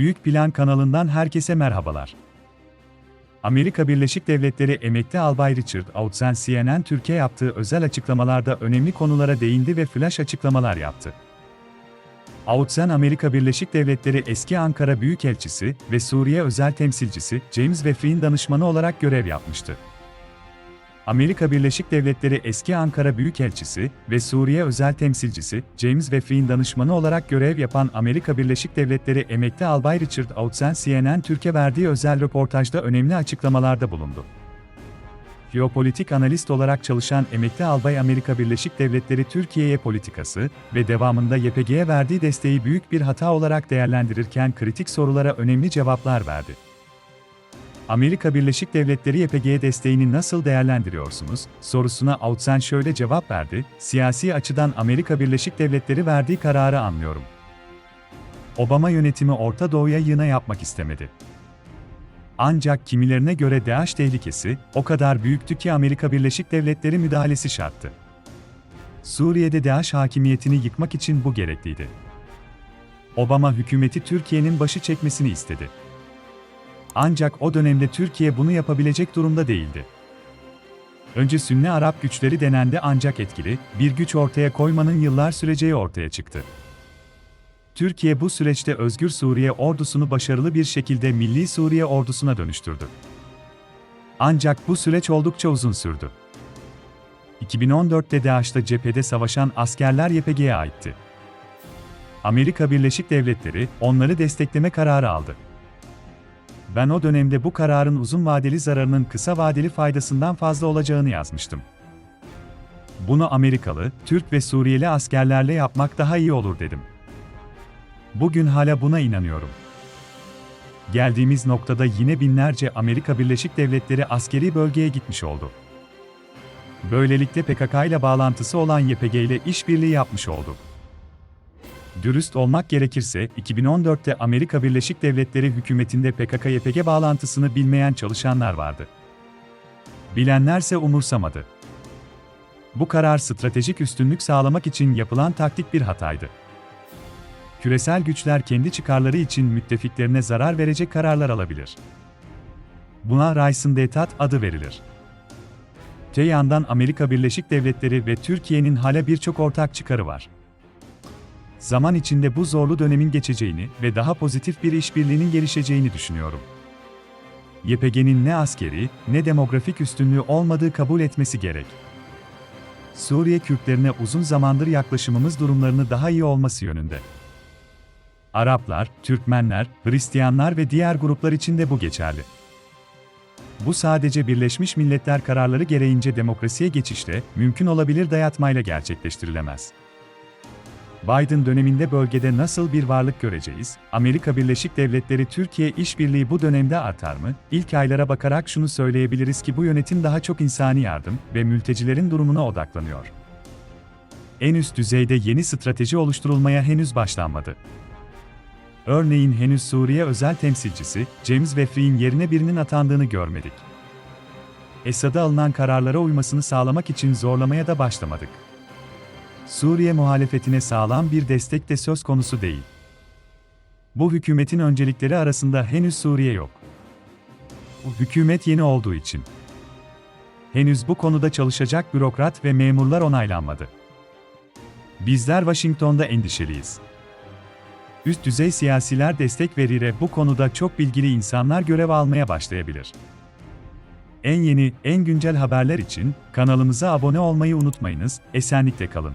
Büyük Plan kanalından herkese merhabalar. Amerika Birleşik Devletleri emekli albay Richard Outzen CNN Türkiye yaptığı özel açıklamalarda önemli konulara değindi ve flash açıklamalar yaptı. Outzen Amerika Birleşik Devletleri eski Ankara Büyükelçisi ve Suriye özel temsilcisi James Wefrey'in danışmanı olarak görev yapmıştı. Amerika Birleşik Devletleri eski Ankara Büyükelçisi ve Suriye özel temsilcisi James Wefrey'in danışmanı olarak görev yapan Amerika Birleşik Devletleri emekli albay Richard Outzen CNN Türkiye verdiği özel röportajda önemli açıklamalarda bulundu. Jeopolitik analist olarak çalışan emekli albay Amerika Birleşik Devletleri Türkiye'ye politikası ve devamında YPG'ye verdiği desteği büyük bir hata olarak değerlendirirken kritik sorulara önemli cevaplar verdi. Amerika Birleşik Devletleri YPG'ye desteğini nasıl değerlendiriyorsunuz? sorusuna Outzen şöyle cevap verdi, siyasi açıdan Amerika Birleşik Devletleri verdiği kararı anlıyorum. Obama yönetimi Orta Doğu'ya yığına yapmak istemedi. Ancak kimilerine göre DAEŞ tehlikesi o kadar büyüktü ki Amerika Birleşik Devletleri müdahalesi şarttı. Suriye'de DAEŞ hakimiyetini yıkmak için bu gerekliydi. Obama hükümeti Türkiye'nin başı çekmesini istedi. Ancak o dönemde Türkiye bunu yapabilecek durumda değildi. Önce Sünni Arap güçleri denendi ancak etkili, bir güç ortaya koymanın yıllar süreceği ortaya çıktı. Türkiye bu süreçte Özgür Suriye ordusunu başarılı bir şekilde Milli Suriye ordusuna dönüştürdü. Ancak bu süreç oldukça uzun sürdü. 2014'te DAEŞ'ta cephede savaşan askerler YPG'ye aitti. Amerika Birleşik Devletleri onları destekleme kararı aldı. Ben o dönemde bu kararın uzun vadeli zararının kısa vadeli faydasından fazla olacağını yazmıştım. Bunu Amerikalı, Türk ve Suriyeli askerlerle yapmak daha iyi olur dedim. Bugün hala buna inanıyorum. Geldiğimiz noktada yine binlerce Amerika Birleşik Devletleri askeri bölgeye gitmiş oldu. Böylelikle PKK ile bağlantısı olan YPG ile işbirliği yapmış oldu. Dürüst olmak gerekirse, 2014'te Amerika Birleşik Devletleri hükümetinde PKK-YPG bağlantısını bilmeyen çalışanlar vardı. Bilenlerse umursamadı. Bu karar stratejik üstünlük sağlamak için yapılan taktik bir hataydı. Küresel güçler kendi çıkarları için müttefiklerine zarar verecek kararlar alabilir. Buna Reisendetat adı verilir. Te yandan Amerika Birleşik Devletleri ve Türkiye'nin hala birçok ortak çıkarı var zaman içinde bu zorlu dönemin geçeceğini ve daha pozitif bir işbirliğinin gelişeceğini düşünüyorum. YPG'nin ne askeri, ne demografik üstünlüğü olmadığı kabul etmesi gerek. Suriye Kürtlerine uzun zamandır yaklaşımımız durumlarını daha iyi olması yönünde. Araplar, Türkmenler, Hristiyanlar ve diğer gruplar için de bu geçerli. Bu sadece Birleşmiş Milletler kararları gereğince demokrasiye geçişte, mümkün olabilir dayatmayla gerçekleştirilemez. Biden döneminde bölgede nasıl bir varlık göreceğiz? Amerika Birleşik Devletleri Türkiye işbirliği bu dönemde artar mı? İlk aylara bakarak şunu söyleyebiliriz ki bu yönetim daha çok insani yardım ve mültecilerin durumuna odaklanıyor. En üst düzeyde yeni strateji oluşturulmaya henüz başlanmadı. Örneğin henüz Suriye özel temsilcisi James Wefrey'in yerine birinin atandığını görmedik. Esad'a alınan kararlara uymasını sağlamak için zorlamaya da başlamadık. Suriye muhalefetine sağlam bir destek de söz konusu değil. Bu hükümetin öncelikleri arasında henüz Suriye yok. Bu hükümet yeni olduğu için. Henüz bu konuda çalışacak bürokrat ve memurlar onaylanmadı. Bizler Washington'da endişeliyiz. Üst düzey siyasiler destek verir bu konuda çok bilgili insanlar görev almaya başlayabilir. En yeni, en güncel haberler için kanalımıza abone olmayı unutmayınız. Esenlikle kalın.